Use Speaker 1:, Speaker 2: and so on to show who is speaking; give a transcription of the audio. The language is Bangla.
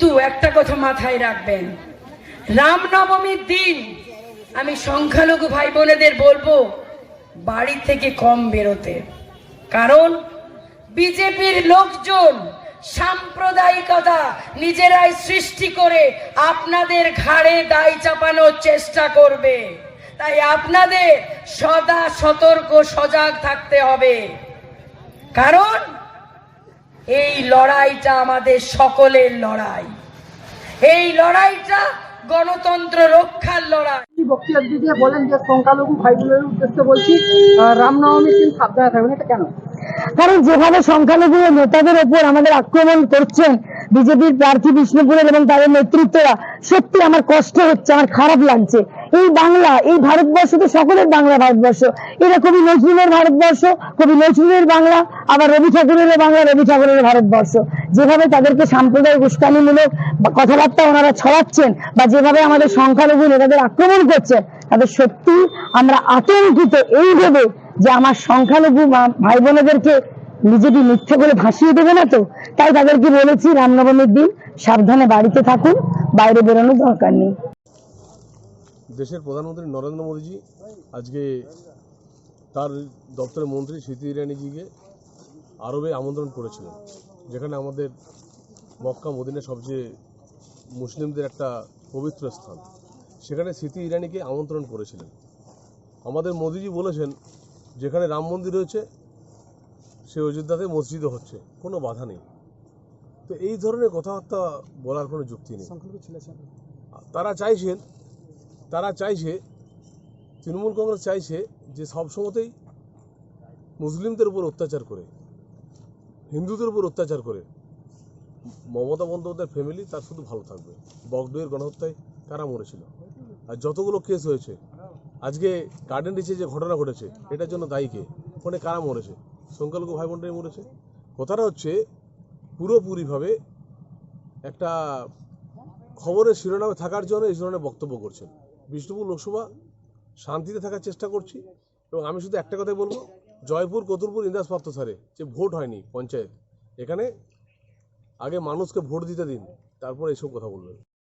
Speaker 1: কিন্তু একটা কথা মাথায় রাখবেন। রামনবমীর দিন আমি সংখ্যালঘু ভাই বোনেদের বলব, বাড়ি থেকে কম বেরোতে। কারণ বিজেপির লোকজন সাম্প্রদায়িকতা নিজেরাই সৃষ্টি করে আপনাদের ঘাড়ে দায় চাপানোর চেষ্টা করবে। তাই আপনাদের সদা সতর্ক, সজাগ থাকতে হবে। কারণ এই লড়াইটা আমাদের সকলের লড়াই। এই লড়াইটা গণতন্ত্র রক্ষার লড়াই।
Speaker 2: কি বক্তব্য দিয়ে বলেন যে সংখ্যালঘু ভাইগুলোর উদ্দেশ্যে বলছি আহ, রামনবমীর দিন সাবধানে থাকবেন। এটা কেন?
Speaker 3: কারণ যেভাবে সংখ্যালঘু নেতাদের ওপর আমাদের আক্রমণ করছেন বিজেপির প্রার্থী বিষ্ণুপুরের এবং তাদের নেতৃত্বরা, সত্যি আমার কষ্ট হচ্ছে, আমার খারাপ লাগছে। এই বাংলা, এই ভারতবর্ষ তো সকলের বাংলা ভারতবর্ষ। এরা কবি নজরুলের ভারতবর্ষ, কবি নজরুলের বাংলা, আবার রবি ঠাকুরের বাংলা, রবি ঠাকুরের ভারতবর্ষ। যেভাবে তাদেরকে সাম্প্রদায়িক উস্কানিমূলক কথাবার্তা ওনারা ছড়াচ্ছেন, বা যেভাবে আমাদের সংখ্যালঘু নেতাদের আক্রমণ করছেন তাদের সত্যি আমরা আতঙ্কিত। এই ভেবে যে আমার সংখ্যালঘু ভাই বোনেদেরকে বিজেপি মিথ্যে করে ভাসিয়ে দেবে না তো? তাই তাদেরকে বলেছি, রামনবমীর দিন সাবধানে বাড়িতে থাকুন, বাইরে বেরোনোর দরকার নেই।
Speaker 4: দেশের প্রধানমন্ত্রী নরেন্দ্র মোদীজি, আজকে তার দপ্তরের মন্ত্রী স্মৃতি ইরানিজিকে আরবে আমন্ত্রণ করেছিলেন, যেখানে আমাদের মক্কা মদিনা সবচেয়ে মুসলিমদের একটা পবিত্র স্থান। সেখানে স্মৃতি ইরানিকে আমন্ত্রণ করেছিলেন। আমাদের মোদিজি বলেছেন, যেখানে রাম মন্দির রয়েছে সে অযোধ্যাতে মসজিদও হচ্ছে কোনো বাধা নেই। তো এই ধরনের কথাবার্তা বলার কোনো যুক্তি নেই। তারা চাইছেন তারা চাইছে তৃণমূল কংগ্রেস চাইছে যে সব সময়তেই মুসলিমদের উপর অত্যাচার করে হিন্দুদের উপর অত্যাচার করে। মমতা বন্দ্যোপাধ্যায়ের ফ্যামিলি তার শুধু ভালো থাকবে। বগডুয়ের গণহত্যায় কারা মরেছিল? আর যতগুলো কেস হয়েছে আজকে গার্ডেন রিচে যে ঘটনা ঘটেছে এটার জন্য দায়ী কে? ওখানে কারা মরেছে? সংখ্যালঘু ভাই বোনটাই মরেছে। কথাটা হচ্ছে, পুরোপুরিভাবে একটা খবরের শিরোনামে থাকার জন্য এই ধরনের বক্তব্য করছেন। বিষ্ণুপুর লোকসভা শান্তিতে থাকার চেষ্টা করছি এবং আমি শুধু একটা কথাই বলব, জয়পুর কতুলপুর ইন্দাস পার্থ স্যারে, যে ভোট হয়নি পঞ্চায়েত, এখানে আগে মানুষকে ভোট দিতে দিন, তারপর এইসব কথা বলবেন।